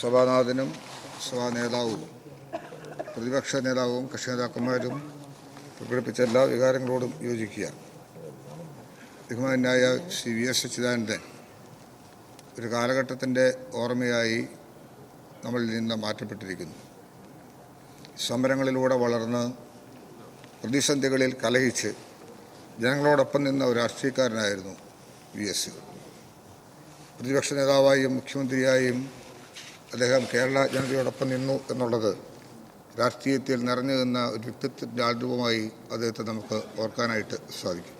സഭാനാഥനും സഭാ നേതാവും പ്രതിപക്ഷ നേതാവും കക്ഷി നേതാക്കന്മാരും പ്രകടിപ്പിച്ച എല്ലാ വികാരങ്ങളോടും യോജിക്കുക ബഹുമാനായ ശ്രീ വി എസ് അച്യുതാനന്ദൻ ഒരു കാലഘട്ടത്തിന്റെ ഓർമ്മയായി നമ്മളിൽ നിന്ന് മാറ്റപ്പെട്ടിരിക്കുന്നു. സമരങ്ങളിലൂടെ വളർന്ന് പ്രതിസന്ധികളിൽ കലഹിച്ച് ജനങ്ങളോടൊപ്പം നിന്ന ഒരു രാഷ്ട്രീയക്കാരനായിരുന്നു വി എസ്. പ്രതിപക്ഷ നേതാവായും മുഖ്യമന്ത്രിയായും അദ്ദേഹം കേരള ജനതയോടൊപ്പം നിന്നു എന്നുള്ളത് രാഷ്ട്രീയത്തിൽ നിറഞ്ഞു നിന്ന ഒരു വ്യക്തിത്വത്തിന്റെ ആൾരൂപമായി അദ്ദേഹത്തെ നമുക്ക് ഓർക്കാനായിട്ട് സാധിക്കും.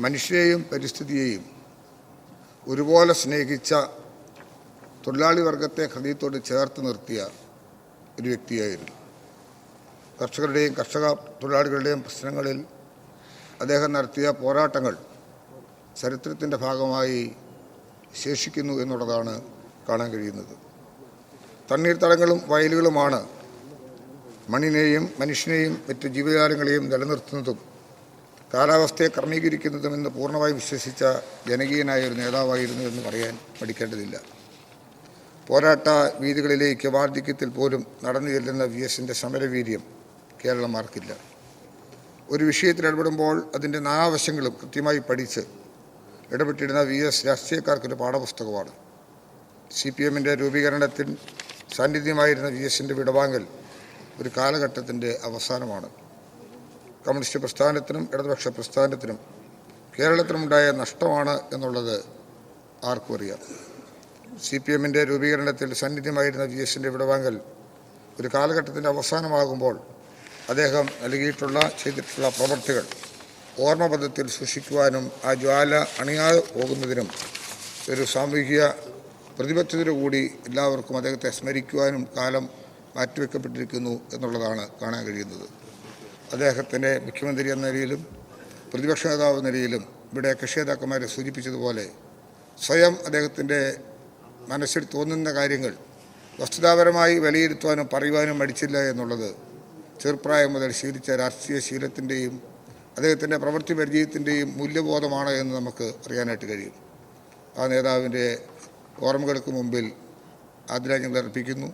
മനുഷ്യരെയും പരിസ്ഥിതിയെയും ഒരുപോലെ സ്നേഹിച്ച തൊഴിലാളി വർഗത്തെ ഹൃദയത്തോട് ചേർത്ത് നിർത്തിയ ഒരു വ്യക്തിയായിരുന്നു. കർഷകരുടെയും കർഷക തൊഴിലാളികളുടെയും പ്രശ്നങ്ങളിൽ അദ്ദേഹം നടത്തിയ പോരാട്ടങ്ങൾ ചരിത്രത്തിന്റെ ഭാഗമായി ശേഷിക്കുന്നു എന്നുള്ളതാണ് കാണാൻ കഴിയുന്നത്. തണ്ണീർത്തടങ്ങളും വയലുകളുമാണ് മണ്ണിനെയും മനുഷ്യനെയും മറ്റു ജീവജാലങ്ങളെയും നിലനിർത്തുന്നതും കാലാവസ്ഥയെ ക്രമീകരിക്കുന്നതും എന്ന് പൂർണമായും വിശ്വസിച്ച ജനകീയനായ ഒരു നേതാവായിരുന്നു എന്ന് പറയാൻ പഠിക്കേണ്ടതില്ല പോരാട്ട വീതികളിലേക്ക് വാർദ്ധക്യത്തിൽ പോലും നടന്നു ചെല്ലുന്ന വി എസിന്റെ സമരവീര്യം കേരളം മാർക്കില്ല ഒരു വിഷയത്തിൽ ഇടപെടുമ്പോൾ അതിന്റെ നാനാവശങ്ങളും കൃത്യമായി പഠിച്ച് ഇടപെട്ടിരുന്ന വി എസ് രാഷ്ട്രീയക്കാർക്കൊരു പാഠപുസ്തകമാണ്. സി പി എമ്മിന്റെ രൂപീകരണത്തിൽ സാന്നിധ്യമായിരുന്ന വി എസിന്റെ വിടവാങ്ങൽ ഒരു കാലഘട്ടത്തിന്റെ അവസാനമാണ്. കമ്മ്യൂണിസ്റ്റ് പ്രസ്ഥാനത്തിനും ഇടതുപക്ഷ പ്രസ്ഥാനത്തിനും കേരളത്തിനുമുണ്ടായ നഷ്ടമാണ് എന്നുള്ളത് ആർക്കും അറിയാം. സി പി എമ്മിന്റെ രൂപീകരണത്തിൽ സാന്നിധ്യമായിരുന്ന വി എസിന്റെ വിടവാങ്ങൽ ഒരു കാലഘട്ടത്തിന്റെ അവസാനമാകുമ്പോൾ അദ്ദേഹം നൽകിയിട്ടുള്ള ചെയ്തിട്ടുള്ള പ്രവർത്തികൾ ഓർമ്മപഥത്തിൽ സൂക്ഷിക്കുവാനും ആ ജ്വാല അണിയാതെ പോകുന്നതിനും ഒരു സാമൂഹിക പ്രതിബദ്ധതയോടുകൂടി എല്ലാവർക്കും അദ്ദേഹത്തെ സ്മരിക്കുവാനും കാലം മാറ്റിവെക്കപ്പെട്ടിരിക്കുന്നു എന്നുള്ളതാണ് കാണാൻ കഴിയുന്നത്. അദ്ദേഹത്തിന്റെ മുഖ്യമന്ത്രി എന്ന നിലയിലും പ്രതിപക്ഷ നേതാവ് എന്ന നിലയിലും ഇവിടെ കക്ഷി നേതാക്കന്മാരെ സൂചിപ്പിച്ചതുപോലെ സ്വയം അദ്ദേഹത്തിന്റെ മനസ്സിൽ തോന്നുന്ന കാര്യങ്ങൾ വസ്തുതാപരമായി വിലയിരുത്തുവാനും പറയുവാനും മടിച്ചില്ല എന്നുള്ളത് ചെറുപ്രായം മുതൽ ശീലിച്ച രാഷ്ട്രീയ ശീലത്തിന്റെയും അദ്ദേഹത്തിന്റെ പ്രവൃത്തി പരിചയത്തിന്റെയും മൂല്യബോധമാണ് എന്ന് നമുക്ക് അറിയാനായിട്ട് കഴിയും. ആ നേതാവിന്റെ ഓർമ്മകൾക്ക് മുമ്പിൽ ആദരാഞ്ജലി അർപ്പിക്കുന്നു.